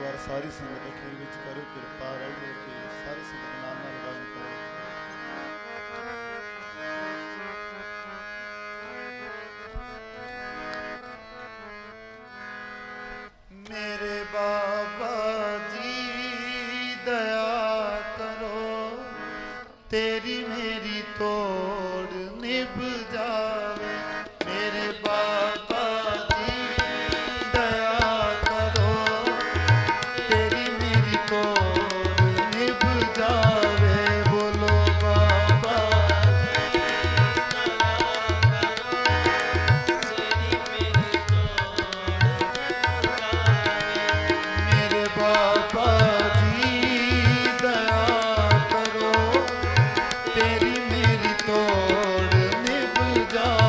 ਵਾਰ ਸਾਰੀ ਸੰਗਤ ਅਖੀਰ ਵਿੱਚ ਕਰੋ, ਕਿਰਪਾ ਰਲ ਮਿਲ ਕੇ ਸਾਰੀ ਸੰਗਤ ਨਾਲ ਨਾਲ ਗਾਇਨ ਕਰੋ। ਮੇਰੇ ਬਾਬਾ ਜੀ, ਦਇਆ ਕਰੋ, ਤੇਰੀ ਮੇਰੀ ਤੋੜ ਨਿਭ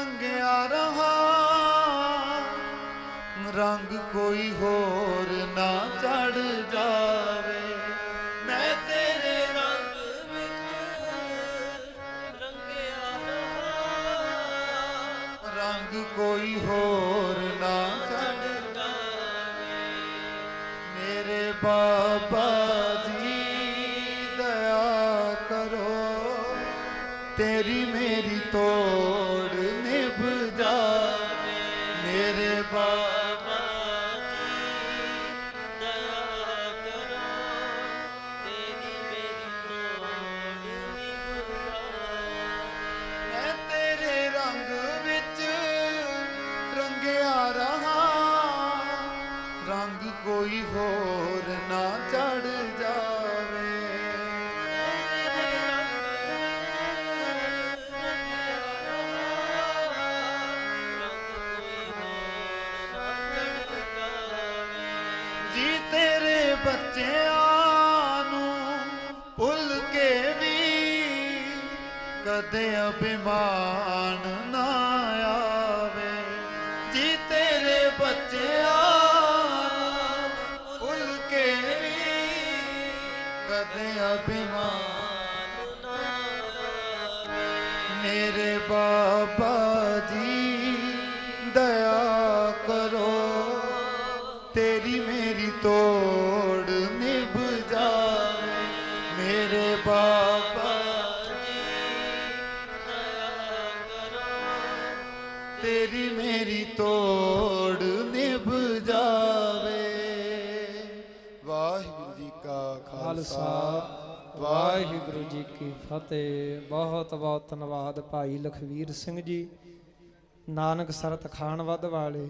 ਰੰਗਿਆ ਰਹਾ। ਰੰਗ ਕੋਈ ਹੋਰ ਨਾ ਚੜ ਜਾਵੇ। ਮੈਂ ਤੇਰੇ ਰੰਗ ਰੰਗਿਆ ਰੰਗ ਕੋਈ ਹੋਰ ਨਾ ਚੜ ਮੇਰੇ ਬਾਬਾ ਜੀ, ਦਇਆ ਕਰੋ। ਤੇਰੀ ਮੇਰੀ ਤੋੜ ਨਿਭ ਮੇਰੇ ਕਦੇ ਅਭਿਮਾਨ ਨਾ ਆਵੇ। ਜੀ ਤੇਰੇ ਬੱਚਿਆਂ ਨੂੰ ਭੁੱਲ ਕੇ ਵੀ ਕਦੇ ਅਭਿਮਾਨ ਮੇਰੇ ਬਾਬਾ ਜੀ ਤੇਰੀ ਮੇਰੀ ਤੋੜ ਨਿਭ ਜਾਵੇ। ਵਾਹਿਗੁਰੂ ਜੀ ਕਾ ਖਾਲਸਾ, ਵਾਹਿਗੁਰੂ ਜੀ ਕੀ ਫਤਿਹ। ਬਹੁਤ ਬਹੁਤ ਧੰਨਵਾਦ ਭਾਈ ਲਖਵੀਰ ਸਿੰਘ ਜੀ। ਨਾਨਕ ਸਰਤ ਖਾਨ ਵੱਧ ਵਾਲੇ।